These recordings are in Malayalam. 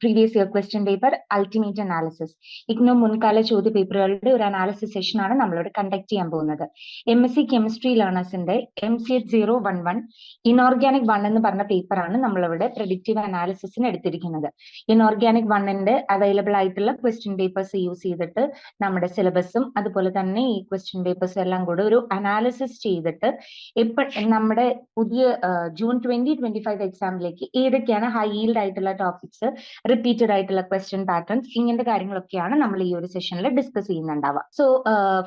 Previous year question paper ultimate analysis IGNOU മുൻകാല ചോദ്യ പേപ്പറുകളുടെ ഒരു അനാലിസിസ് സെഷൻ ആണ് നമ്മളിവിടെ കണ്ടക്ട് ചെയ്യാൻ പോകുന്നത്. M S C chemistry ലേണേഴ്സിന്റെ M C H zero one one inorganic one എന്ന് പറഞ്ഞ പേപ്പറാണ് നമ്മളിവിടെ പ്രഡിക്റ്റീവ് അനാലിസിസിന് എടുത്തിരിക്കുന്നത്. ഇനോർഗാനിക് വണ്ണിന്റെ അവൈലബിൾ ആയിട്ടുള്ള ക്വസ്റ്റ്യൻ പേപ്പേഴ്സ് യൂസ് ചെയ്തിട്ട് നമ്മുടെ സിലബസും അതുപോലെ തന്നെ ഈ ക്വസ്റ്റ്യൻ പേപ്പേഴ്സ് എല്ലാം കൂടെ ഒരു അനാലിസിസ് ചെയ്തിട്ട് ഇപ്പൊ നമ്മുടെ പുതിയ ജൂൺ ട്വന്റി ട്വന്റി ഫൈവ് എക്സാമിലേക്ക് ഏതൊക്കെയാണ് ഹൈ ഈൽഡ് ആയിട്ടുള്ള ടോപ്പിക്സ് റിപ്പീറ്റഡ് ആയിട്ടുള്ള ക്വസ്റ്റ്യൻ പാറ്റേൺസ് ഇങ്ങനത്തെ കാര്യങ്ങളൊക്കെയാണ് നമ്മൾ ഈ ഒരു സെഷനിൽ ഡിസ്കസ് ചെയ്യുന്നുണ്ടാവുക. സോ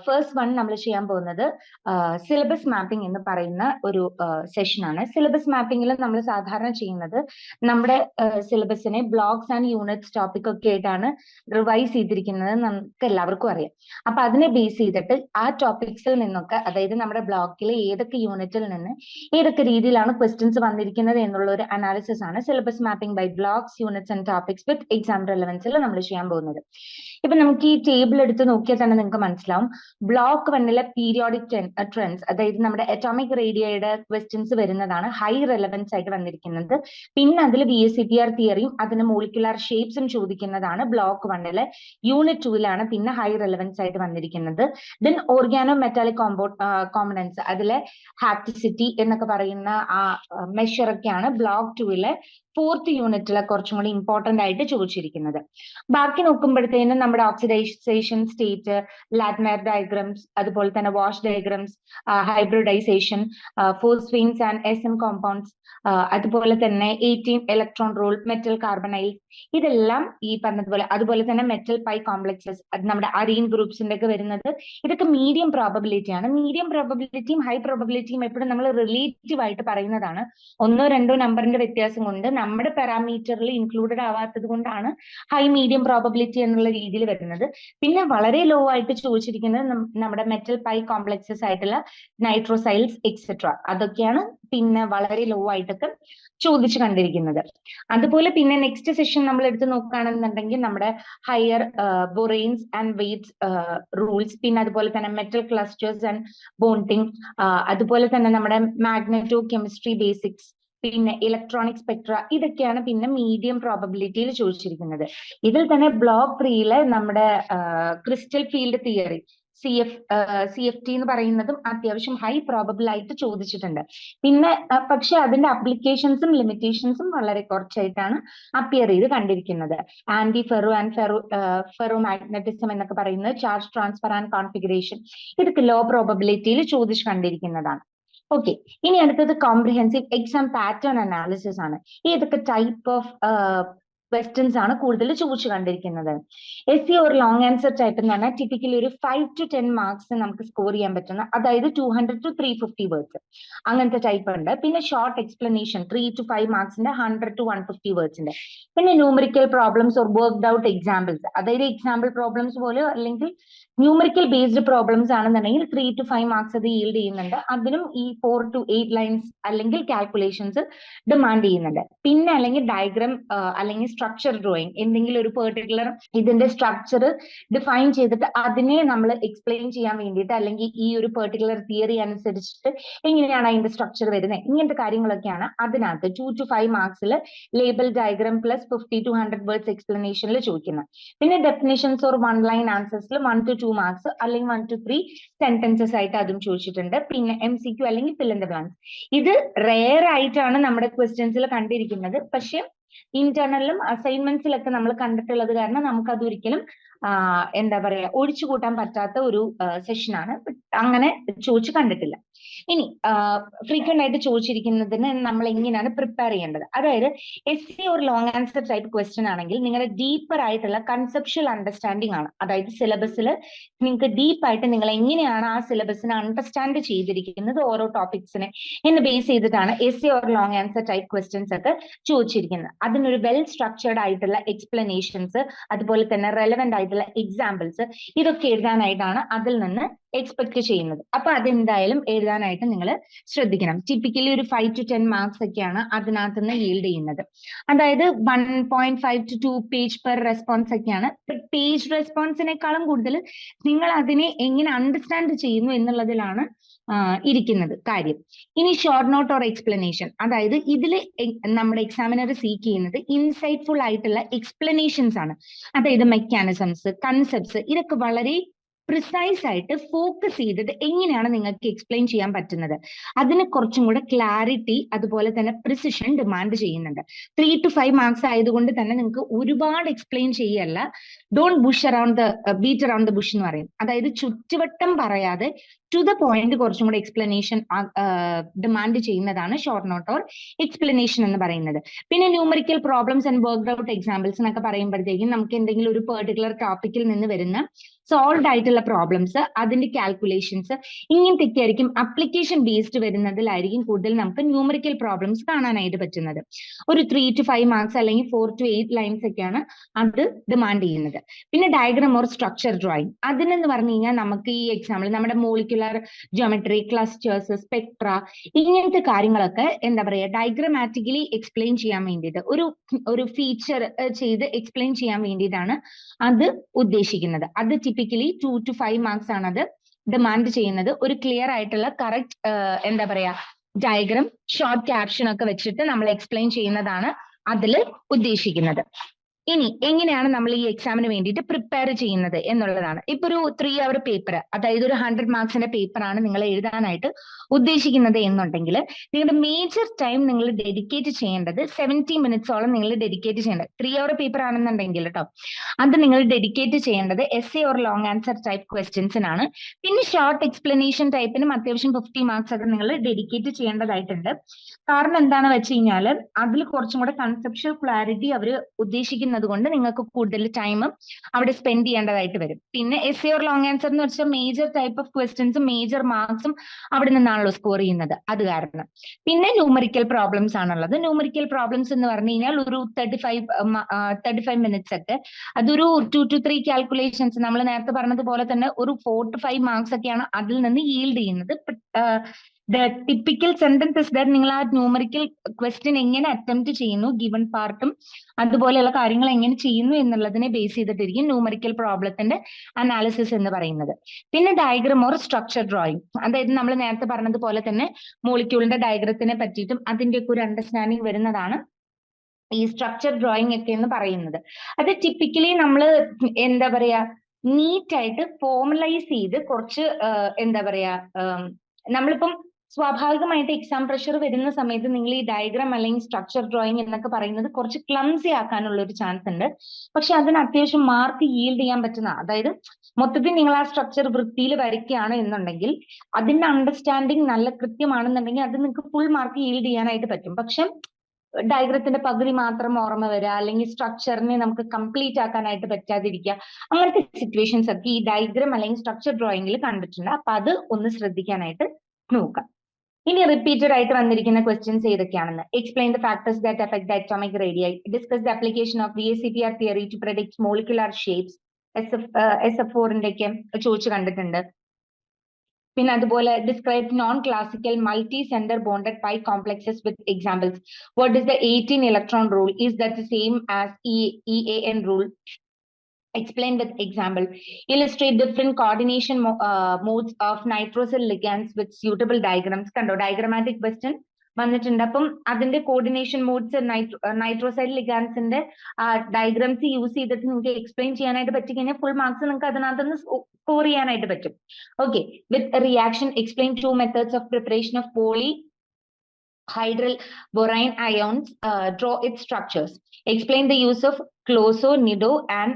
ഫസ്റ്റ് വൺ നമ്മൾ ചെയ്യാൻ പോകുന്നത് സിലബസ് മാപ്പിംഗ് എന്ന് പറയുന്ന ഒരു സെഷനാണ് സിലബസ് മാപ്പിംഗിൽ നമ്മൾ സാധാരണ ചെയ്യുന്നത് നമ്മുടെ സിലബസിനെ ബ്ലോക്സ് ആൻഡ് യൂണിറ്റ്സ് ടോപ്പിക് ഒക്കെ ആയിട്ടാണ് റിവൈസ് ചെയ്തിരിക്കുന്നത് നമുക്ക് എല്ലാവർക്കും അറിയാം. അപ്പൊ അതിനെ ബേസ് ചെയ്തിട്ട് ആ ടോപ്പിക്സിൽ നിന്നൊക്കെ അതായത് നമ്മുടെ ബ്ലോക്കിലെ ഏതൊക്കെ യൂണിറ്റിൽ നിന്ന് ഏതൊക്കെ രീതിയിലാണ് ക്വസ്റ്റ്യൻസ് വന്നിരിക്കുന്നത് എന്നുള്ള ഒരു അനാലിസിസ് ആണ് syllabus mapping by blocks units and topics with exam റെലവൻസിൽ നമ്മൾ ചെയ്യാൻ പോകുന്നത്. ഇപ്പൊ നമുക്ക് ഈ ടേബിൾ എടുത്ത് നോക്കിയാൽ തന്നെ നിങ്ങൾക്ക് മനസ്സിലാവും. ബ്ലോക്ക് വണ്ണിലെ പീരിയോഡിക് ട്രെൻഡ്സ് അതായത് നമ്മുടെ അറ്റോമിക് റേഡിയോയുടെ ക്വസ്റ്റ്യൻസ് വരുന്നതാണ്. ഹൈ റെലവൻസ് ആയിട്ട് വന്നിരിക്കുന്നത്. പിന്നെ അതിൽ B S C P R തിയറിയും അതിന് മോളിക്കുലാർ ഷേപ്സും ചോദിക്കുന്നതാണ് ബ്ലോക്ക് വണ്ണിലെ യൂണിറ്റ് ടൂവിലാണ് പിന്നെ ഹൈ റെലവൻസ് ആയിട്ട് വന്നിരിക്കുന്നത്. Then organo metallic combo components അതിലെ ഹാപ്റ്റിസിറ്റി എന്നൊക്കെ പറയുന്ന ആ മെഷർ ഒക്കെയാണ് ബ്ലോക്ക് ടൂവിലെ ഫോർത്ത് യൂണിറ്റിലെ കുറച്ചും കൂടി ഇമ്പോർട്ടന്റ് ആയിട്ട് ചോദിച്ചിരിക്കുന്നത്. ബാക്കി നോക്കുമ്പോഴത്തേനും നമ്മുടെ ഓക്സിഡൈസേഷൻ സ്റ്റേറ്റ് ലാറ്റ്മയർ ഡയഗ്രംസ് അതുപോലെ തന്നെ Walsh diagrams hybridisation phosphines and S M compounds അതുപോലെ തന്നെ eighteen electron rule metal carbonyl ഇതെല്ലാം ഈ പറഞ്ഞതുപോലെ അതുപോലെ തന്നെ മെറ്റൽ പൈ കോംപ്ലക്സസ് അത് നമ്മുടെ അറീൻ ഗ്രൂപ്പ്സിന്റെ ഒക്കെ വരുന്നത് ഇതൊക്കെ മീഡിയം പ്രോബബിലിറ്റി ആണ്. മീഡിയം പ്രോബബിലിറ്റിയും ഹൈ പ്രോബബിലിറ്റിയും എപ്പോഴും നമ്മൾ റിലേറ്റീവ് ആയിട്ട് പറയുന്നതാണ്. ഒന്നോ രണ്ടോ നമ്പറിന്റെ വ്യത്യാസം കൊണ്ട് നമ്മുടെ പാരാമീറ്ററിൽ ഇൻക്ലൂഡഡ് ആവാത്തത് കൊണ്ടാണ് ഹൈ മീഡിയം പ്രോബബിലിറ്റി എന്നുള്ള രീതിയിൽ വരുന്നത് പിന്നെ വളരെ ലോ ആയിട്ട് ചോദിച്ചിരിക്കുന്നത് നമ്മുടെ മെറ്റൽ പൈ കോംപ്ലക്സസ് ആയിട്ടുള്ള നൈട്രോസൈൽസ് എക്സെട്ര അതൊക്കെയാണ് പിന്നെ വളരെ ലോ ആയിട്ടൊക്കെ ചോദിച്ചു കണ്ടിരിക്കുന്നത്. അതുപോലെ പിന്നെ നെക്സ്റ്റ് സെഷൻ നമ്മൾ എടുത്തു നോക്കുകയാണെന്നുണ്ടെങ്കിൽ നമ്മുടെ higher boranes and Wade's rules പിന്നെ അതുപോലെ തന്നെ മെറ്റൽ ക്ലസ്റ്റേഴ്സ് ആൻഡ് ബോണ്ടിങ് അതുപോലെ തന്നെ നമ്മുടെ മാഗ്നറ്റോ കെമിസ്ട്രി ബേസിക്സ് പിന്നെ ഇലക്ട്രോണിക് സ്പെക്ട്ര ഇതൊക്കെയാണ് പിന്നെ മീഡിയം പ്രോബബിലിറ്റിയിൽ ചോദിച്ചിരിക്കുന്നത്. ഇതിൽ തന്നെ ബ്ലോക്ക് ത്രീയിലെ നമ്മുടെ crystal field theory C F C F T എന്ന് പറയുന്നതും അത്യാവശ്യം ഹൈ പ്രോബബിൾ ആയിട്ട് ചോദിച്ചിട്ടുണ്ട്. പിന്നെ പക്ഷെ അതിന്റെ അപ്ലിക്കേഷൻസും ലിമിറ്റേഷൻസും വളരെ കുറച്ചായിട്ടാണ് അപ്പിയർ ചെയ്ത് കണ്ടിരിക്കുന്നത്. Anti ferro and ferro ferro magnetism എന്നൊക്കെ പറയുന്നത് ചാർജ് ട്രാൻസ്ഫർ ആൻഡ് കോൺഫിഗറേഷൻ ഇതൊക്കെ ലോ പ്രോബബിലിറ്റിയിൽ ചോദിച്ചു കണ്ടിരിക്കുന്നതാണ്. ഓക്കെ ഇനി അടുത്തത് കോംപ്രിഹെൻസീവ് എക്സാം പാറ്റേൺ അനാലിസിസ് ആണ്. ഏതൊക്കെ ടൈപ്പ് ഓഫ് ക്വസ്റ്റ്യൻസ് ആണ് കൂടുതൽ ചോദിച്ചു കണ്ടിരിക്കുന്നത്. എസ് സി ഒരു ലോങ് ആൻസർ ടൈപ്പ് എന്ന് പറഞ്ഞാൽ ടിപ്പിക്കലി ഒരു ഫൈവ് ടു ടെൻ മാർക്സ് നമുക്ക് സ്കോർ ചെയ്യാൻ പറ്റുന്ന അതായത് two hundred to three fifty words അങ്ങനത്തെ ടൈപ്പ് ഉണ്ട്. പിന്നെ short explanation three to five മാർക്സിന്റെ hundred to one fifty വേർഡ്സിന്റെ പിന്നെ numerical problems or worked out examples അതായത് എക്സാമ്പിൾ പ്രോബ്ലംസ് പോലെ അല്ലെങ്കിൽ ന്യൂമറിക്കൽ ബേസ്ഡ് പ്രോബ്ലംസ് ആണെന്നുണ്ടെങ്കിൽ ത്രീ ടു ഫൈവ് മാർക്സ് അത് ഈൽഡ് ചെയ്യുന്നുണ്ട്. അതിനും ഈ ഫോർ ടു എയ്റ്റ് ലൈൻസ് അല്ലെങ്കിൽ കാൽക്കുലേഷൻസ് ഡിമാൻഡ് ചെയ്യുന്നുണ്ട്. പിന്നെ അല്ലെങ്കിൽ ഡയഗ്രാം അല്ലെങ്കിൽ സ്ട്രക്ചർ ഡ്രോയിങ് എന്തെങ്കിലും ഒരു പെർട്ടിക്കുലർ ഇതിന്റെ സ്ട്രക്ചർ ഡിഫൈൻ ചെയ്തിട്ട് അതിനെ നമ്മൾ എക്സ്പ്ലെയിൻ ചെയ്യാൻ വേണ്ടിയിട്ട് അല്ലെങ്കിൽ ഈ ഒരു പെർട്ടിക്കുലർ തിയറി അനുസരിച്ചിട്ട് എങ്ങനെയാണ് അതിന്റെ സ്ട്രക്ചർ വരുന്നത് ഇങ്ങനത്തെ കാര്യങ്ങളൊക്കെയാണ് അതിനകത്ത് two to five മാർക്സിൽ label diagram plus fifty to hundred words എക്സ്പ്ലനേഷനിൽ ചോദിക്കുന്നത്. പിന്നെ ഡെഫിനേഷൻസ് ഓർ വൺ ലൈൻ ആൻസേഴ്സിൽ വൺ ടു ടു മാർക്സ് അല്ലെങ്കിൽ വൺ ടു ത്രീ സെന്റൻസസ് ആയിട്ട് അതും ചോദിച്ചിട്ടുണ്ട്. പിന്നെ എം സി ക്യു അല്ലെങ്കിൽ ഫിൽ ഇൻ ബ്ലാങ്ക്സ് ഇത് റെയർ ആയിട്ടാണ് നമ്മുടെ ക്വസ്റ്റ്യൻസിൽ കണ്ടിരിക്കുന്നത്. പക്ഷെ ഇന്റേണലിലും അസൈൻമെന്റ്സിലൊക്കെ നമ്മൾ കണ്ടിട്ടുള്ളത് കാരണം നമുക്ക് അത് ഒരിക്കലും എന്താ പറയാ ഒഴിച്ചു കൂട്ടാൻ പറ്റാത്ത ഒരു സെഷനാണ് അങ്ങനെ ചോദിച്ചു കണ്ടിട്ടില്ല. ഇനി ഫ്രീക്വന്റ് ആയിട്ട് ചോദിച്ചിരിക്കുന്നതിന് നമ്മൾ എങ്ങനെയാണ് പ്രിപ്പയർ ചെയ്യേണ്ടത്? അതായത് എസ് സി ഒരു ലോങ് ആൻസർ ടൈപ്പ് ക്വസ്റ്റ്യൻ ആണെങ്കിൽ നിങ്ങളുടെ ഡീപ്പർ ആയിട്ടുള്ള കൺസെപ്ഷ്യൽ അണ്ടർസ്റ്റാൻഡിംഗ് ആണ്. അതായത് സിലബസിൽ നിങ്ങൾക്ക് ഡീപ്പായിട്ട് നിങ്ങൾ എങ്ങനെയാണ് ആ സിലബസിനെ അണ്ടർസ്റ്റാൻഡ് ചെയ്തിരിക്കുന്നത് ഓരോ ടോപ്പിക്സിനെ എന്ന് ബേസ് ചെയ്തിട്ടാണ് S C or long answer type questions ഒക്കെ ചോദിച്ചിരിക്കുന്നത്. അതിനൊരു വെൽ സ്ട്രക്ചേർഡ് ആയിട്ടുള്ള എക്സ്പ്ലനേഷൻസ് അതുപോലെ തന്നെ റെലവെന്റ് ആയിട്ടുള്ള എക്സാമ്പിൾസ് ഇതൊക്കെ എഴുതാനായിട്ടാണ് അതിൽ നിന്ന് എക്സ്പെക്ട് ചെയ്യുന്നത്. അപ്പൊ അതെന്തായാലും എഴുതാനായിട്ട് നിങ്ങൾ ശ്രദ്ധിക്കണം. ടിപ്പിക്കലി ഒരു ഫൈവ് ടു ടെൻ മാർക്സ് ഒക്കെയാണ് അതിനകത്ത് നിന്ന് ഈൽഡ് ചെയ്യുന്നത്. അതായത് one point five to two page per response ഒക്കെയാണ്. പേജ് റെസ്പോൺസിനേക്കാളും കൂടുതൽ നിങ്ങൾ അതിനെ എങ്ങനെ അണ്ടർസ്റ്റാൻഡ് ചെയ്യുന്നു എന്നുള്ളതിലാണ് ഇരിക്കുന്നത്. കാര്യം. ഇനി ഷോർട്ട് നോട്ട് ഓർ എക്സ്പ്ലനേഷൻ അതായത് ഇതിൽ നമ്മുടെ എക്സാമിനർ സീക്ക് ചെയ്യുന്നത് ഇൻസൈറ്റ്ഫുൾ ആയിട്ടുള്ള എക്സ്പ്ലനേഷൻസ് ആണ്. അതായത് മെക്കാനിസംസ് കൺസെപ്റ്റ്സ് ഇതൊക്കെ വളരെ പ്രിസൈസ് ആയിട്ട് ഫോക്കസ് ചെയ്തത് എങ്ങനെയാണ് നിങ്ങൾക്ക് എക്സ്പ്ലെയിൻ ചെയ്യാൻ പറ്റുന്നത്. അതിന് കുറച്ചും കൂടെ ക്ലാരിറ്റി അതുപോലെ തന്നെ പ്രിസിഷൻ ഡിമാൻഡ് ചെയ്യുന്നുണ്ട്. ത്രീ ടു ഫൈവ് മാർക്സ് ആയതുകൊണ്ട് തന്നെ നിങ്ങൾക്ക് ഒരുപാട് എക്സ്പ്ലെയിൻ ചെയ്യല്ല. Don't bush around the beat around the bush എന്ന് പറയും. അതായത് ചുറ്റുവട്ടം പറയാതെ ടു ദ പോയിന്റ് കുറച്ചും കൂടെ എക്സ്പ്ലനേഷൻ ഡിമാൻഡ് ചെയ്യുന്നതാണ് ഷോർട്ട് നോട്ട് ഓർ എക്സ്പ്ലനേഷൻ എന്ന് പറയുന്നത്. പിന്നെ numerical problems and work out examples എന്നൊക്കെ പറയുമ്പോഴത്തേക്കും നമുക്ക് എന്തെങ്കിലും ഒരു പെർട്ടിക്കുലർ ടോപ്പിക്കിൽ നിന്ന് വരുന്ന സോൾവ് ആയിട്ടുള്ള പ്രോബ്ലംസ് അതിന്റെ കാൽക്കുലേഷൻസ് ഇങ്ങനത്തെ ആയിരിക്കും അപ്ലിക്കേഷൻ ബേസ്ഡ് വരുന്നതിലായിരിക്കും കൂടുതൽ നമുക്ക് ന്യൂമറിക്കൽ പ്രോബ്ലംസ് കാണാനായിട്ട് പറ്റുന്നത്. ഒരു ത്രീ ടു ഫൈവ് മാർക്സ് അല്ലെങ്കിൽ ഫോർ ടു എയ്റ്റ് ലൈൻസ് ഒക്കെയാണ് അത് ഡിമാൻഡ് ചെയ്യുന്നത്. പിന്നെ ഡയഗ്രാം ഓർ സ്ട്രക്ചർ ഡ്രോയിങ് അതിനെന്ന് പറഞ്ഞു കഴിഞ്ഞാൽ നമുക്ക് ഈ എക്സാമ്പിൾ നമ്മുടെ മോളിക്കുലർ ജിയോമെട്രി ക്ലസ്റ്റേഴ്സ് സ്പെക്ട്ര ഇങ്ങനത്തെ കാര്യങ്ങളൊക്കെ എന്താ പറയുക ഡയഗ്രമാറ്റിക്കലി എക്സ്പ്ലെയിൻ ചെയ്യാൻ വേണ്ടിയിട്ട് ഒരു ഒരു ഫീച്ചർ ചെയ്ത് എക്സ്പ്ലെയിൻ ചെയ്യാൻ വേണ്ടിയിട്ടാണ് അത് ഉദ്ദേശിക്കുന്നത്. അത് typically two to five marks ആണ് അത് ഡിമാൻഡ് ചെയ്യുന്നത്. ഒരു ക്ലിയർ ആയിട്ടുള്ള കറക്റ്റ് എന്താ പറയാ ഡയഗ്രാം ഷോർട്ട് ക്യാപ്ഷൻ ഒക്കെ വെച്ചിട്ട് നമ്മൾ എക്സ്പ്ലെയിൻ ചെയ്യുന്നതാണ് അതിൽ ഉദ്ദേശിക്കുന്നത്. ഇനി എങ്ങനെയാണ് നമ്മൾ ഈ എക്സാമിന് വേണ്ടിയിട്ട് പ്രിപ്പയർ ചെയ്യുന്നത് എന്നുള്ളതാണ്. ഇപ്പൊ ഒരു ത്രീ അവർ പേപ്പർ അതായത് ഒരു ഹൺഡ്രഡ് മാർക്സിന്റെ പേപ്പർ ആണ് നിങ്ങൾ എഴുതാനായിട്ട് ഉദ്ദേശിക്കുന്നത് എന്നുണ്ടെങ്കിൽ നിങ്ങളുടെ മേജർ ടൈം നിങ്ങൾ ഡെഡിക്കേറ്റ് ചെയ്യേണ്ടത് സെവന്റി മിനിറ്റ്സോളം നിങ്ങൾ ഡെഡിക്കേറ്റ് ചെയ്യേണ്ടത്. ത്രീ അവർ പേപ്പർ ആണെന്നുണ്ടെങ്കിൽ കേട്ടോ അത് നിങ്ങൾ ഡെഡിക്കേറ്റ് ചെയ്യേണ്ടത് S A or long answer type ക്വസ്റ്റ്യൻസിനാണ് പിന്നെ ഷോർട്ട് എക്സ്പ്ലനേഷൻ ടൈപ്പിനും അത്യാവശ്യം ഫിഫ്റ്റി മാർക്സ് ഒക്കെ നിങ്ങൾ ഡെഡിക്കേറ്റ് ചെയ്യേണ്ടതായിട്ടുണ്ട്. കാരണം എന്താണെന്ന് വെച്ച് കഴിഞ്ഞാൽ അതിൽ കുറച്ചും കൂടെ കൺസെപ്ഷ്യൽ ക്ലാരിറ്റി അവർ ഉദ്ദേശിക്കുന്നത് കൊണ്ട് നിങ്ങൾക്ക് കൂടുതൽ ടൈം അവിടെ സ്പെൻഡ് ചെയ്യേണ്ടതായിട്ട് വരും. പിന്നെ എസ് ഓർ ലോങ് ആൻസർ എന്ന് വെച്ചാൽ മേജർ ടൈപ്പ് ഓഫ് ക്വസ്റ്റ്യൻസും മേജർ മാർക്സും അവിടെ നിന്നാണല്ലോ സ്കോർ ചെയ്യുന്നത്. അത് കാരണം. പിന്നെ ന്യൂമറിക്കൽ പ്രോബ്ലംസ് ആണുള്ളത്. ന്യൂമറിക്കൽ പ്രോബ്ലംസ് എന്ന് പറഞ്ഞു കഴിഞ്ഞാൽ ഒരു thirty five thirty five minutes ഒക്കെ. അതൊരു ടു ടു ത്രീ കാൽക്കുലേഷൻസ് നമ്മൾ നേരത്തെ പറഞ്ഞതുപോലെ തന്നെ ഒരു ഫോർ ടു ഫൈവ് മാർക്സ് ഒക്കെയാണ് അതിൽ നിന്ന് ഈൽഡ് ചെയ്യുന്നത്. ദ ടിപ്പിക്കൽ സെന്റൻസ് ഇസ് നിങ്ങൾ ആ ന്യൂമറിക്കൽ ക്വസ്റ്റ്യൻ എങ്ങനെ അറ്റംപ്റ്റ് ചെയ്യുന്നു ഗിവൺ പാർട്ടും അതുപോലെയുള്ള കാര്യങ്ങൾ എങ്ങനെ ചെയ്യുന്നു എന്നുള്ളതിനെ ബേസ് ചെയ്തിട്ടിരിക്കും ന്യൂമറിക്കൽ പ്രോബ്ലത്തിന്റെ അനാലിസിസ് എന്ന് പറയുന്നത്. പിന്നെ ഡയഗ്രം ഓർ സ്ട്രക്ചർ ഡ്രോയിങ് അതായത് നമ്മൾ നേരത്തെ പറഞ്ഞതുപോലെ തന്നെ മോളിക്യൂളിന്റെ ഡയഗ്രത്തിനെ പറ്റിയിട്ടും അതിന്റെയൊക്കെ ഒരു അണ്ടർസ്റ്റാൻഡിങ് വരുന്നതാണ് ഈ സ്ട്രക്ചർ ഡ്രോയിങ് ഒക്കെ എന്ന് പറയുന്നത്. അത് ടിപ്പിക്കലി നമ്മൾ എന്താ പറയാ നീറ്റ് ആയിട്ട് ഫോർമലൈസ് ചെയ്ത് കുറച്ച് എന്താ പറയാ നമ്മളിപ്പം സ്വാഭാവികമായിട്ട് എക്സാം പ്രഷർ വരുന്ന സമയത്ത് നിങ്ങൾ ഈ ഡയഗ്രാം അല്ലെങ്കിൽ സ്ട്രക്ചർ ഡ്രോയിങ് എന്നൊക്കെ പറയുന്നത് കുറച്ച് ക്ലംസി ആക്കാനുള്ള ഒരു ചാൻസ് ഉണ്ട്. പക്ഷെ അതിന് അത്യാവശ്യം മാർക്ക് ഈൽഡ് ചെയ്യാൻ പറ്റുന്ന അതായത് മൊത്തത്തിൽ നിങ്ങൾ ആ സ്ട്രക്ചർ വൃത്തിയിൽ വരയ്ക്കുകയാണ് എന്നുണ്ടെങ്കിൽ അതിന്റെ അണ്ടർസ്റ്റാൻഡിങ് നല്ല കൃത്യമാണെന്നുണ്ടെങ്കിൽ അത് നിങ്ങൾക്ക് ഫുൾ മാർക്ക് ഈൽഡ് ചെയ്യാനായിട്ട് പറ്റും. പക്ഷെ ഡയഗ്രത്തിന്റെ പകുതി മാത്രം ഓർമ്മ വരിക അല്ലെങ്കിൽ സ്ട്രക്ചറിനെ നമുക്ക് കംപ്ലീറ്റ് ആക്കാനായിട്ട് പറ്റാതിരിക്കുക അങ്ങനത്തെ സിറ്റുവേഷൻസ് ഒക്കെ ഈ ഡയഗ്രം അല്ലെങ്കിൽ സ്ട്രക്ചർ ഡ്രോയിങ്ങിൽ കണ്ടിട്ടുണ്ട്. അപ്പൊ അത് ഒന്ന് ശ്രദ്ധിക്കാനായിട്ട് നോക്കാം ഇനി റിപ്പീറ്റഡ് ആയിട്ട് വന്നിരിക്കുന്ന ക്വസ്റ്റ്യൻസ് ഏതൊക്കെയാണെന്ന്? Explain the factors that affect the atomic radii discuss the application of V S C P R theory to predict molecular shapes S F S F ഫോറിന്റെ ഒക്കെ ചോദിച്ചു കണ്ടിട്ടുണ്ട്. പിന്നെ അതുപോലെ describe non classical multi center bonded pi complexes with examples what is the eighteen electron rule is that same as E A N rule explain with example illustrate different coordination mo uh, modes of nitrosyl ligands with suitable diagrams കണ്ടോ diagrammatic question വന്നിട്ടുണ്ട് അപ്പം അതിന്റെ കോർഡിനേഷൻ മോഡ്സ് നൈട്രോസൈഡ് ലിഗാൻസിന്റെ ഡയഗ്രാംസ് യൂസ് ചെയ്തിട്ട് നിങ്ങൾക്ക് എക്സ്പ്ലെയിൻ ചെയ്യാനായിട്ട് പറ്റി കഴിഞ്ഞാൽ ഫുൾ മാർക്സ് നിങ്ങൾക്ക് അതിനകത്തുനിന്ന് സ്കോർ ചെയ്യാനായിട്ട് പറ്റും okay with reaction explain to methods of preparation of poly hydral borine ions uh, draw its structures explain the use of closo nido and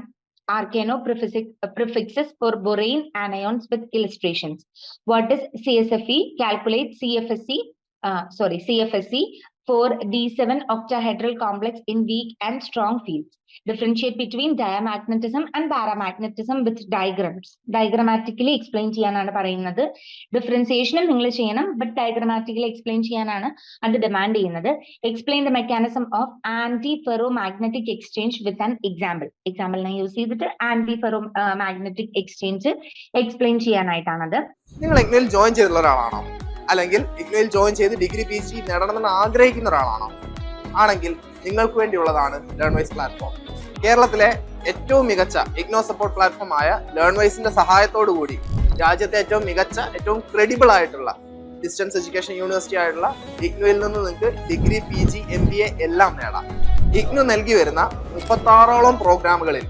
Arcano prefix- prefixes for borane anions with illustrations. What is CSFE? Calculate CFSE, uh, sorry, CFSE for D7 octahedral complex in weak and strong fields. Differentiate between diamagnetism and paramagnetism with diagrams diagrammatically explain ചെയ്യാനാണ് പറയുന്നത്. ഡിഫറൻസിയേഷനും നിങ്ങൾ ചെയ്യണം ബട്ട് ഡയഗ്രമാറ്റിക്കലി എക്സ്പ്ലെയിൻ ചെയ്യാനാണ് അത് ഡിമാൻഡ് ചെയ്യുന്നത്. Explain the mechanism of antiferromagnetic exchange with an example എക്സാമ്പിളിനെ use ചെയ്തിട്ട് anti ferro magnetic exchange explain ചെയ്യാനായിട്ടാണത്. നിങ്ങൾ ഇഗ്നോയിൽ ജോയിൻ ചെയ്തിട്ടുള്ള ഒരാളാണോ? അല്ലെങ്കിൽ ഇഗ്നോയിൽ ജോയിൻ ചെയ്ത് ഡിഗ്രി പി ജി നേടണമെന്ന് ആഗ്രഹിക്കുന്ന ഒരാളാണോ? ആണെങ്കിൽ നിങ്ങൾക്ക് വേണ്ടിയുള്ളതാണ് ലേൺവൈസ് പ്ലാറ്റ്ഫോം കേരളത്തിലെ ഏറ്റവും മികച്ച ഇഗ്നോ സപ്പോർട്ട് പ്ലാറ്റ്ഫോം ആയ ലേൺവൈസിന്റെ സഹായത്തോടു കൂടി രാജ്യത്തെ ഏറ്റവും മികച്ച ഏറ്റവും ക്രെഡിബിൾ ആയിട്ടുള്ള ഡിസ്റ്റൻസ് എഡ്യൂക്കേഷൻ യൂണിവേഴ്സിറ്റി ആയിട്ടുള്ള ഇഗ്നുവിൽ നിന്ന് നിങ്ങൾക്ക് degree P G M B A എല്ലാം നേടാം. ഇഗ്നു നൽകി വരുന്ന മുപ്പത്താറോളം പ്രോഗ്രാമുകളിൽ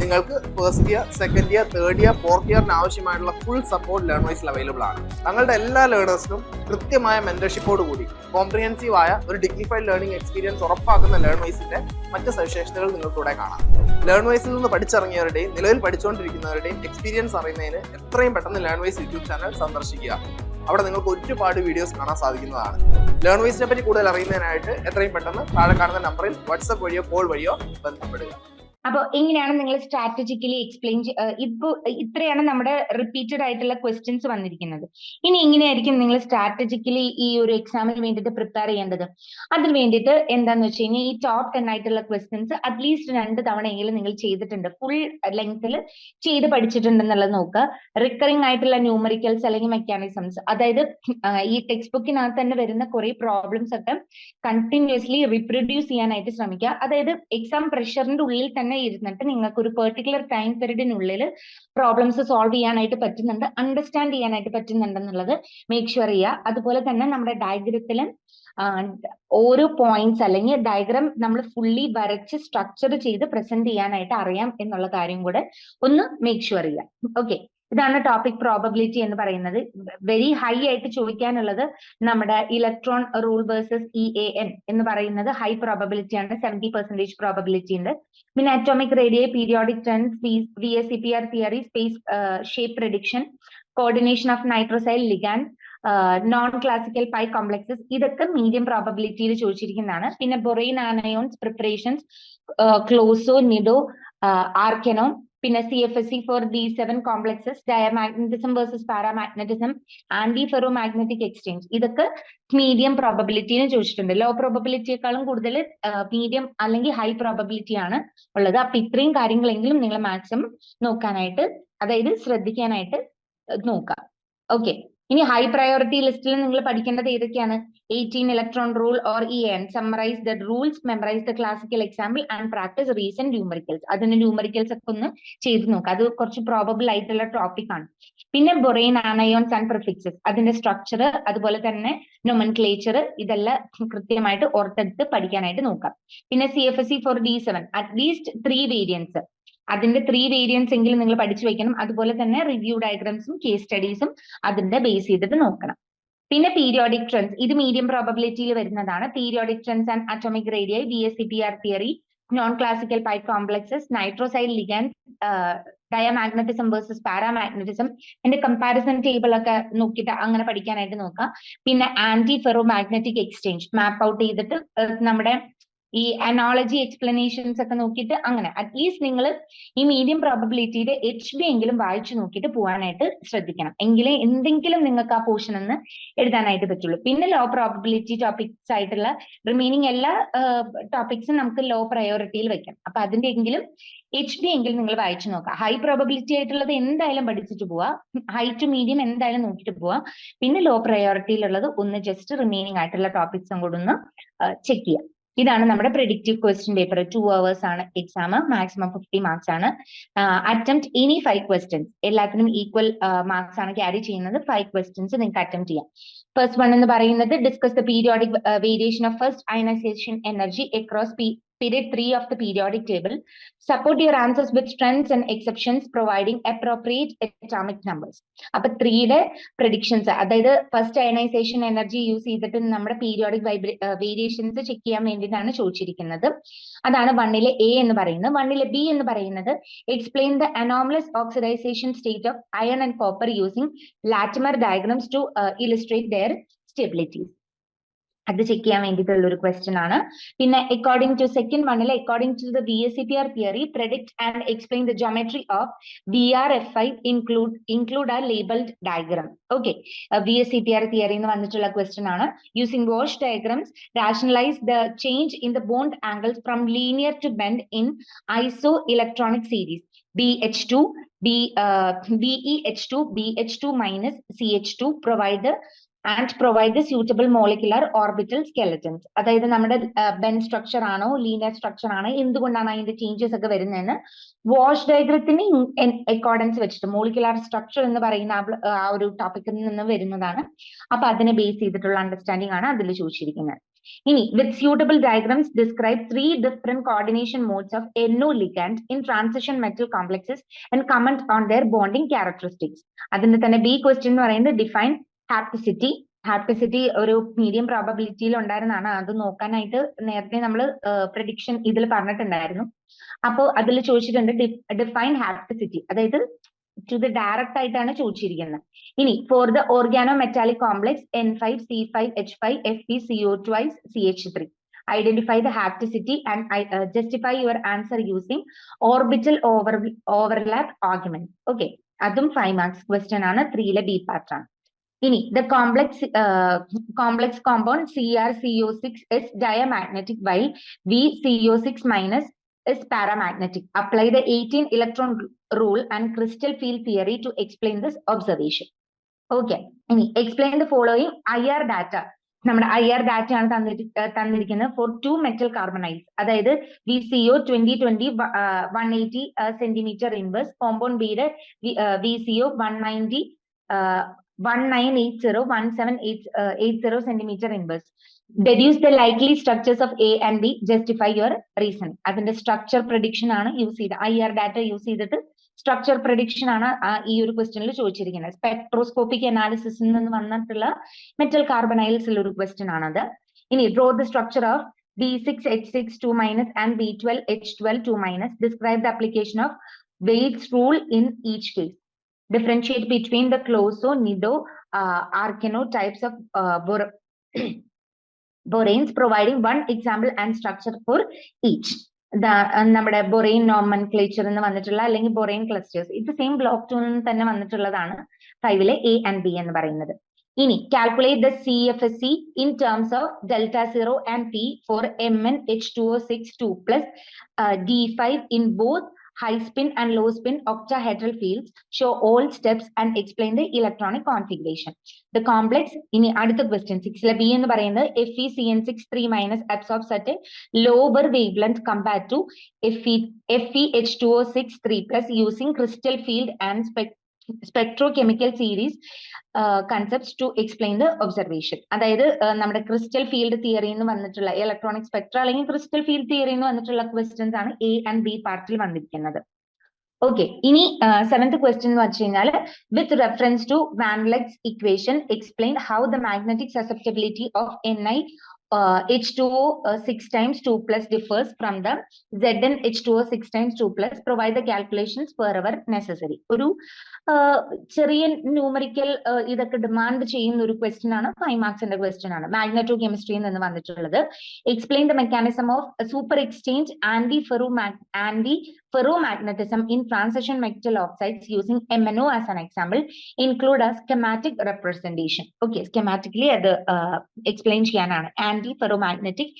നിങ്ങൾക്ക് first year second year third year fourth ഇയറിന് ആവശ്യമായിട്ടുള്ള ഫുൾ സപ്പോർട്ട് ലേൺവൈസിൽ അവൈലബിൾ ആണ്. തങ്ങളുടെ എല്ലാ ലേണേഴ്സിനും കൃത്യമായ മെന്റർഷിപ്പോട് കൂടി കോംപ്രിഹെൻസീവ് ആയ ഒരു ഡിഗ്നിഫൈഡ് ലേണിംഗ് എക്സ്പീരിയൻസ് ഉറപ്പാക്കുന്ന ലേൺ വൈസിന്റെ മറ്റ് സവിശേഷതകൾ നിങ്ങൾക്ക് ഇവിടെ കാണാം. ലേൺവൈസിൽ നിന്ന് പഠിച്ചിറങ്ങിയവരുടെയും നിലവിൽ പഠിച്ചുകൊണ്ടിരിക്കുന്നവരുടെയും എക്സ്പീരിയൻസ് അറിയുന്നതിന് എത്രയും പെട്ടെന്ന് ലേൺ വൈസ് യൂട്യൂബ് ചാനൽ സന്ദർശിക്കുക. അവിടെ നിങ്ങൾക്ക് ഒരുപാട് വീഡിയോസ് കാണാൻ സാധിക്കുന്നതാണ്. ലേൺ വൈസിനെ പറ്റി കൂടുതൽ അറിയുന്നതിനായിട്ട് എത്രയും പെട്ടെന്ന് താഴെ കാണുന്ന നമ്പറിൽ വാട്സപ്പ് വഴിയോ കോൾ വഴിയോ ബന്ധപ്പെടുക. അപ്പോൾ എങ്ങനെയാണ് നിങ്ങൾ സ്ട്രാറ്റജിക്കലി എക്സ്പ്ലെയിൻ ഇപ്പോ ഇത്രയാണ് നമ്മുടെ റിപ്പീറ്റഡ് ആയിട്ടുള്ള ക്വസ്റ്റ്യൻസ് വന്നിരിക്കുന്നത്. ഇനി എങ്ങനെയായിരിക്കും നിങ്ങൾ സ്ട്രാറ്റജിക്കലി ഈ ഒരു എക്സാമിന് വേണ്ടിയിട്ട് പ്രിപ്പയർ ചെയ്യേണ്ടത്. അതിന് വേണ്ടിയിട്ട് എന്താന്ന് വെച്ച് കഴിഞ്ഞാൽ ഈ ടോപ്പ് ടെൻ ആയിട്ടുള്ള ക്വസ്റ്റ്യൻസ് അറ്റ്ലീസ്റ്റ് രണ്ട് തവണയെങ്കിലും നിങ്ങൾ ചെയ്തിട്ടുണ്ട്. ഫുൾ ലെങ്തിൽ ചെയ്ത് പഠിച്ചിട്ടുണ്ടെന്നുള്ളത് നോക്കുക. റിക്കറിംഗ് ആയിട്ടുള്ള ന്യൂമറിക്കൽസ് അല്ലെങ്കിൽ മെക്കാനിസംസ് അതായത് ഈ ടെക്സ്റ്റ് ബുക്കിനകത്ത് തന്നെ വരുന്ന കുറെ പ്രോബ്ലംസ് ഒക്കെ കണ്ടിന്യൂസ്ലി റിപ്രൊഡ്യൂസ് ചെയ്യാനായിട്ട് ശ്രമിക്കുക. അതായത് എക്സാം പ്രഷറിന്റെ ഉള്ളിൽ തന്നെ ഇരുന്നിട്ട് നിങ്ങൾക്ക് ഒരു പെർട്ടിക്കുലർ ടൈം പീരീഡിനുള്ളിൽ പ്രോബ്ലംസ് സോൾവ് ചെയ്യാനായിട്ട് പറ്റുന്നുണ്ട് അണ്ടർസ്റ്റാൻഡ് ചെയ്യാനായിട്ട് പറ്റുന്നുണ്ടെന്നുള്ളത് മേക്ക് ഷുവർ ചെയ്യുക. അതുപോലെ തന്നെ നമ്മുടെ ഡയഗ്രത്തിലും ഓരോ പോയിന്റ്സ് അല്ലെങ്കിൽ ഡയഗ്രാം നമ്മൾ ഫുള്ളി വരച്ച് സ്ട്രക്ചർ ചെയ്ത് പ്രസന്റ് ചെയ്യാനായിട്ട് അറിയാം എന്നുള്ള കാര്യം കൂടെ ഒന്ന് മേക്ക് ഷുവർ ചെയ്യുക. ഓക്കെ ഇതാണ് ടോപ്പിക് പ്രോബബിലിറ്റി എന്ന് പറയുന്നത്. വെരി ഹൈ ആയിട്ട് ചോദിക്കാനുള്ളത് നമ്മുടെ electron rule versus E A N എന്ന് പറയുന്നത് ഹൈ പ്രോബബിലിറ്റി ആണ് സെവന്റി പെർസെന്റേജ് പ്രോബബിലിറ്റി ഉണ്ട്. പിന്നെ atomic radii periodic trends V S C P R theory space shape prediction coordination of nitrosyl ligand non classical pi complexes ഇതൊക്കെ മീഡിയം പ്രോബബിലിറ്റിയിൽ ചോദിച്ചിരിക്കുന്നതാണ്. പിന്നെ borane anions preparations closo nido arachno പിന്നെ C F S C four D seven complexes diamagnetism versus paramagnetism antiferromagnetic exchange ഇതൊക്കെ മീഡിയം പ്രോബബിലിറ്റിന്ന് ചോദിച്ചിട്ടുണ്ട് ലോ പ്രോബബിലിറ്റിയെക്കാളും കൂടുതൽ മീഡിയം അല്ലെങ്കിൽ ഹൈ പ്രോബബിലിറ്റി ആണ് ഉള്ളത്. അപ്പൊ ഇത്രയും കാര്യങ്ങളെങ്കിലും നിങ്ങൾ മാക്സിമം നോക്കാനായിട്ട് അതായത് ശ്രദ്ധിക്കാനായിട്ട് നോക്കാം. ഓക്കെ ഇനി ഹൈ പ്രയോറിറ്റി ലിസ്റ്റിൽ നിങ്ങൾ പഠിക്കേണ്ടത് ഏതൊക്കെയാണ്? Eighteen electron rule or E N summarise the rules memorise the classical example and practice recent numericals അതിന് ന്യൂമറിക്കൽസ് ഒക്കെ ഒന്ന് ചെയ്തു നോക്കുക അത് കുറച്ച് പ്രോബബിൾ ആയിട്ടുള്ള ടോപ്പിക് ആണ്. പിന്നെ ബൊറൈൻ ആനയോൺസ് ആൻഡ് പ്രിഫിക്സസ് അതിന്റെ സ്ട്രക്ചർ അതുപോലെ തന്നെ നൊമൻക്ലേച്ചർ ഇതെല്ലാം കൃത്യമായിട്ട് ഓർത്തെടുത്ത് പഠിക്കാനായിട്ട് നോക്കാം. പിന്നെ C F S C four D seven at least three variants അതിന്റെ ത്രീ വേരിയൻസ് എങ്കിലും നിങ്ങൾ പഠിച്ചു വെക്കണം. അതുപോലെ തന്നെ റിവ്യൂ ഡയഗ്രാംസും കേസ് സ്റ്റഡീസും അതിന്റെ ബേസ് ചെയ്തിട്ട് നോക്കണം. പിന്നെ പീരിയോഡിക് ട്രെൻസ് ഇത് മീഡിയം പ്രോബബിലിറ്റിയിൽ വരുന്നതാണ്. Periodic trends and atomic radii B S C P R theory non classical pi complexes nitrosyl ligand diamagnetism versus paramagnetism എന്റെ കമ്പാരിസൺ ടേബിൾ ഒക്കെ നോക്കിയിട്ട് അങ്ങനെ പഠിക്കാനായിട്ട് നോക്കാം. പിന്നെ anti ferro magnetic exchange map out ചെയ്തിട്ട് നമ്മുടെ ഈ അനോളജി എക്സ്പ്ലനേഷൻസ് ഒക്കെ നോക്കിയിട്ട് അങ്ങനെ. അറ്റ്ലീസ്റ്റ് നിങ്ങൾ ഈ മീഡിയം പ്രോബബിലിറ്റിയുടെ എച്ച് ബി എങ്കിലും വായിച്ചു നോക്കിയിട്ട് പോകാനായിട്ട് ശ്രദ്ധിക്കണം. എങ്കിലേ എന്തെങ്കിലും നിങ്ങൾക്ക് ആ പോർഷൻ ഒന്ന് എഴുതാനായിട്ട് പറ്റുള്ളൂ. പിന്നെ ലോ പ്രോബബിലിറ്റി ടോപ്പിക്സ് ആയിട്ടുള്ള റിമൈനിങ് എല്ലാ ടോപ്പിക്സും നമുക്ക് ലോ പ്രയോറിറ്റിയിൽ വെക്കാം. അപ്പൊ അതിന്റെ എങ്കിലും എച്ച് ബി എങ്കിലും നിങ്ങൾ വായിച്ചു നോക്കുക ഹൈ പ്രോബബിലിറ്റി ആയിട്ടുള്ളത് എന്തായാലും പഠിച്ചിട്ട് പോവാ. ഹൈ ടു മീഡിയം എന്തായാലും നോക്കിയിട്ട് പോവാ. പിന്നെ ലോ പ്രയോറിറ്റിയിലുള്ളത് ഒന്ന് ജസ്റ്റ് റിമൈനിങ് ആയിട്ടുള്ള ടോപ്പിക്സും കൂടെ ഒന്ന് ചെക്ക് ചെയ്യാം. ഇതാണ് നമ്മുടെ predictive question paper two hours ആണ് എക്സാം മാക്സിമം ഫിഫ്റ്റി മാർക്സ് ആണ്. അറ്റംപ്റ്റ് എനി ഫൈവ് ക്വസ്റ്റ്യൻസ് എല്ലാത്തിനും ഈക്വൽ മാർക്സ് ആണ് ക്യാരി ചെയ്യുന്നത്. ഫൈവ് ക്വസ്റ്റ്യൻസ് നിങ്ങൾക്ക് അറ്റംപ്റ്റ് ചെയ്യാം. ഫസ്റ്റ് വൺ എന്ന് പറയുന്നത് discuss the periodic variation of first ionisation energy across period 3 of the periodic table. Support your answers with strengths and exceptions, providing appropriate atomic numbers. അപ്പൊ ത്രീയുടെ പ്രഡിക്ഷൻസ് അതായത് ഫസ്റ്റ് അയണൈസേഷൻ എനർജി യൂസ് ചെയ്തിട്ട് നമ്മുടെ പീരിയോഡിക് വൈബ്രേ വേരിയേഷൻസ് ചെക്ക് ചെയ്യാൻ വേണ്ടിയിട്ടാണ് ചോദിച്ചിരിക്കുന്നത് അതാണ് വണ്ണിലെ എ എന്ന് പറയുന്നത് വണ്ണിലെ ബി എന്ന് പറയുന്നത് explain the anomalous oxidisation state of iron and copper using Latimer diagrams to illustrate their stabilities അത് ചെക്ക് ചെയ്യാൻ വേണ്ടിയിട്ടുള്ള ഒരു ക്വസ്റ്റ്യൻ ആണ്. പിന്നെ അക്കോർഡിംഗ് ടു സെക്കൻഡ് വണ്ണിൽ according to the B S C P R theory predict and explain the geometry of B R F I include include a labelled diagram okay B S C P R theory എന്ന് വന്നിട്ടുള്ള ക്വസ്റ്റ്യൻ ആണ്. Using Walsh diagrams rationalize the change in the bond angles from linear to bend in iso electronic series BH2, B, uh, BeH2, BH2 minus CH2 provide the and provide the suitable molecular orbital skeletons അതായത് നമ്മുടെ ബെൻ സ്ട്രക്ചർ ആണോ ലീനിയർ സ്ട്രക്ചർ ആണോ എന്തുകൊണ്ടാണ് അതിന്റെ ചേഞ്ചസ് ഒക്കെ വരുന്നതെന്ന് വാഷ് ഡയഗ്രത്തിന് അക്കോർഡൻസ് വെച്ചിട്ട് മോളിക്കുലർ സ്ട്രക്ചർ എന്ന് പറയുന്ന ആ ഒരു ടോപ്പിക്കിൽ നിന്ന് വരുന്നതാണ്. അപ്പൊ അതിനെ ബേസ് ചെയ്തിട്ടുള്ള അണ്ടർസ്റ്റാൻഡിംഗ് ആണ് അതിൽ ചോദിച്ചിരിക്കുന്നത്. ഇനി with suitable diagrams describe three different coordination modes of N O ligand in transition metal complexes and comment on their bonding characteristics അതിന്റെ തന്നെ ബി ക്വസ്റ്റ്യൻ എന്ന് പറയുന്നത് ഡിഫൈൻ ഹാപ്റ്റിസിറ്റി ഹാപ്റ്റിസിറ്റി ഒരു മീഡിയം പ്രോബബിലിറ്റിയിൽ ഉണ്ടായിരുന്നതാണ് അത് നോക്കാനായിട്ട് നേരത്തെ നമ്മൾ പ്രഡിക്ഷൻ ഇതിൽ പറഞ്ഞിട്ടുണ്ടായിരുന്നു. അപ്പോൾ അതിൽ ചോദിച്ചിട്ടുണ്ട് ഡിഫൈൻ ഹാപ്റ്റിസിറ്റി അതായത് ടു ദ ഡയറക്റ്റ് ആയിട്ടാണ് ചോദിച്ചിരിക്കുന്നത്. ഇനി for the organo metallic complex N five C five H five F P C O twice C H three identify the hapticity and justify your answer using orbital over overlap argument okay അതും ഫൈവ് മാർക്സ് ക്വസ്റ്റ്യൻ ആണ്. ത്രീയിലെ ബി പാർട്ട് ആണ് ഇനി the complex complex compound C R C O six is diamagnetic while V C O six minus is paramagnetic. Apply the 18 electron rule and crystal field theory to explain this observation. Okay. ഇനി explain the following IR data. നമ്മുടെ ഐ ആർ ഡാറ്റ ആണ് തന്നിരി ഏർ തന്നിരിക്കുന്നത് ഫോർ ടു മെറ്റൽ കാർബണൈസ് അതായത് V C O twenty twenty one eighty centimetre inverse compound ബിയുടെ V C O one ninety one nine eight zero one seven eight eight zero centimetre inverse deduce the likely structures of A and B, justify your അതിന്റെ സ്ട്രക്ചർ പ്രഡിക്ഷൻ ആണ് യൂസ് ചെയ്ത്. ഐ ആർ ഡാറ്റ യൂസ് ചെയ്തിട്ട് സ്ട്രക്ചർ പ്രഡിക്ഷൻ ആണ് ഈ ഒരു ക്വസ്റ്റ്യനിൽ ചോദിച്ചിരിക്കുന്നത്. സ്പെക്ട്രോസ്കോപ്പിക് അനാലിസിസിൽ നിന്ന് വന്നിട്ടുള്ള മെറ്റൽ കാർബണൈൽസിൽ ഒരു ക്വസ്റ്റ്യൻ ആണത്. ഇനി draw the structure of B six H six two minus and B twelve H twelve two minus describe the application of Wade's rule in each case differentiate between the closo, nido, uh, arcano types of uh, bor- boranes, providing one example and structure for each. ദാ, അഹ് നമ്മുടെ ബൊറൈൻ നോമൻക്ലേച്ചർ എന്ന് വന്നിട്ടുള്ള അല്ലെങ്കിൽ ബൊറൈൻ ക്ലസ്റ്റേഴ്സ് ഇത് സെയിം ബ്ലോക്ക് ടു തന്നെ വന്നിട്ടുള്ളതാണ് ഫൈവിലെ എ ആൻഡ് ബി എന്ന് പറയുന്നത് ഇനി calculate the C F S C in terms of delta zero and P for M N H two O six two plus D five in both high spin and low spin octahedral fields show all steps and explain the electronic configuration. The complex ഇനി അടുത്ത ക്വസ്റ്റ്യൻ സിക്സിലെ ബി എന്ന് പറയുന്നത് F E C N six three minus absorbs at lower wavelength compare to F E F E H two O six three plus using crystal field and spectrochemical series concepts to explain the observation അതായത് uh, നമ്മുടെ ക്രിസ്റ്റൽ ഫീൽഡ് തിയറി എന്ന് വന്നിട്ടുള്ള ഇലക്ട്രോണിക് സ്പെക്ട്ര അല്ലെങ്കിൽ ക്രിസ്റ്റൽ ഫീൽഡ് തിയറി എന്ന് വന്നിട്ടുള്ള ക്വസ്റ്റ്യൻസ് ആണ് എ ആൻഡ് ബി പാർട്ടിൽ വന്നിരിക്കുന്നത്. ഓക്കെ ഇനി സെവൻത് ക്വസ്റ്റ്യൻ എന്ന് വെച്ച് കഴിഞ്ഞാൽ with reference to Van Vleck's equation explain how the magnetic susceptibility of N I H two O six times two plus differs from the Z N H two O six times two plus provide the calculations wherever necessary ഒരു ചെറിയ ന്യൂമറിക്കൽ ഇതൊക്കെ ഡിമാൻഡ് ചെയ്യുന്ന ഒരു ക്വസ്റ്റ്യൻ ആണ്. ഫൈവ് മാർക്സിന്റെ ക്വസ്റ്റ്യൻ ആണ്. മാഗ്നറ്റോ കെമിസ്ട്രിയിൽ നിന്ന് വന്നിട്ടുള്ളത്. Explain the mechanism of super exchange anti ferro anti ferro magnetism in transition metal oxides using M N O as an example include ആ സ്കെമാറ്റിക് റെപ്രസെന്റേഷൻ ഓക്കെ സ്കെമാറ്റിക്കലി അത് എക്സ്പ്ലെയിൻ ചെയ്യാനാണ്. ആന്റി ഫെറോ മാഗ്നറ്റിക്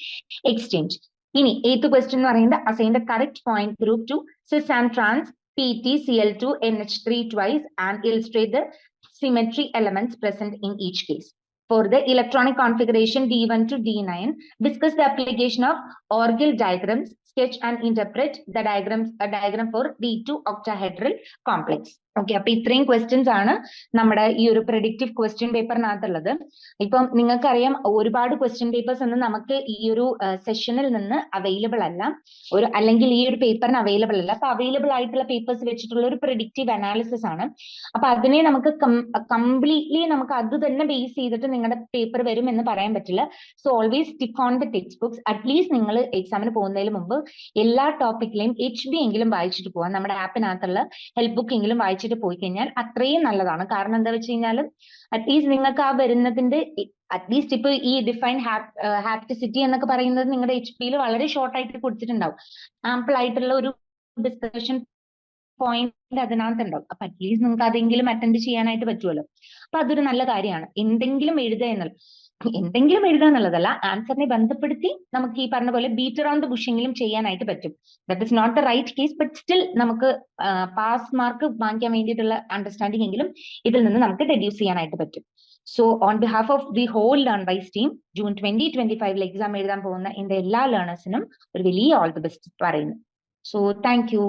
എക്സ്ചേഞ്ച് ഇനി എയ്ത്ത് ക്വസ്റ്റ്യൻ എന്ന് പറയുന്നത് assign the correct point group to cis and trans PTCl2 NH3 twice and illustrate the symmetry elements present in each case. For the electronic configuration D1 to D9, discuss the application of Orgel diagrams, sketch and interpret the diagrams, a diagram for D2 octahedral complex. Okay അപ്പൊ ഇത്രയും ക്വസ്റ്റ്യൻസ് ആണ് നമ്മുടെ ഈ ഒരു പ്രെഡിക്റ്റീവ് ക്വസ്റ്റ്യൻ പേപ്പറിനകത്തുള്ളത് ഇപ്പം നിങ്ങൾക്കറിയാം ഒരുപാട് ക്വസ്റ്റ്യൻ പേപ്പേഴ്സ് ഒന്നും നമുക്ക് ഈ ഒരു സെഷനിൽ നിന്ന് അവൈലബിൾ അല്ല. ഒരു അല്ലെങ്കിൽ ഈ ഒരു പേപ്പറിന് അവൈലബിൾ അല്ല. അപ്പൊ അവൈലബിൾ ആയിട്ടുള്ള പേപ്പേഴ്സ് വെച്ചിട്ടുള്ള ഒരു പ്രെഡിക്റ്റീവ് അനാലിസിസ് ആണ്. അപ്പൊ അതിനെ നമുക്ക് കംപ്ലീറ്റ്ലി നമുക്ക് അത് തന്നെ ബേസ് ചെയ്തിട്ട് നിങ്ങളുടെ പേപ്പർ വരും എന്ന് പറയാൻ പറ്റില്ല. So always stick on the text books at least നിങ്ങൾ എക്സാമിന് പോകുന്നതിന് മുമ്പ് എല്ലാ ടോപ്പിക്കിലെയും എച്ച് ബി എങ്കിലും വായിച്ചിട്ട് പോകാം നമ്മുടെ ആപ്പിനകത്തുള്ള ഹെൽപ്പ് ബുക്ക് എങ്കിലും വായിച്ചിട്ട് പോയി കഴിഞ്ഞാൽ അത്രയും നല്ലതാണ്. കാരണം എന്താ വെച്ച് കഴിഞ്ഞാൽ അറ്റ്ലീസ്റ്റ് നിങ്ങൾക്ക് ആ വരുന്നതിന്റെ അറ്റ്ലീസ്റ്റ് ഇപ്പൊ ഈ ഡിഫൈൻ ഹാപ്റ്റിസിറ്റി എന്നൊക്കെ പറയുന്നത് നിങ്ങളുടെ എച്ച് പിയിൽ വളരെ ഷോർട്ട് ആയിട്ട് കൊടുത്തിട്ടുണ്ടാവും. ആമ്പിൾ ആയിട്ടുള്ള ഒരു ഡിസ്കഷൻ പോയിന്റ് അതിനകത്ത് ഉണ്ടാവും. അപ്പൊ അറ്റ്ലീസ്റ്റ് നിങ്ങൾക്ക് അതെങ്കിലും അറ്റൻഡ് ചെയ്യാനായിട്ട് പറ്റുമല്ലോ അപ്പൊ അതൊരു നല്ല കാര്യമാണ്. എന്തെങ്കിലും എഴുതുക എന്നുള്ള എന്തെങ്കിലും എഴുതുക എന്നുള്ളതല്ല ആൻസറിനെ ബന്ധപ്പെടുത്തി നമുക്ക് ഈ പറഞ്ഞ പോലെ ബീറ്റ് ദ ബുഷെങ്കിലും ചെയ്യാനായിട്ട് പറ്റും. That is not the right case but still നമുക്ക് പാസ് മാർക്ക് വാങ്ങിക്കാൻ വേണ്ടിയിട്ടുള്ള അണ്ടർസ്റ്റാൻഡിംഗ് എങ്കിലും ഇതിൽ നിന്ന് നമുക്ക് ഡെഡ്യൂസ് ചെയ്യാനായിട്ട് പറ്റും. So on behalf of the whole Learnwise team June twenty twenty ഫൈവിൽ എക്സാം എഴുതാൻ പോകുന്ന എന്റെ എല്ലാ ലേണേഴ്സിനും ഒരു വലിയ ഓൾ ദി ബെസ്റ്റ് പറയുന്നു. So thank you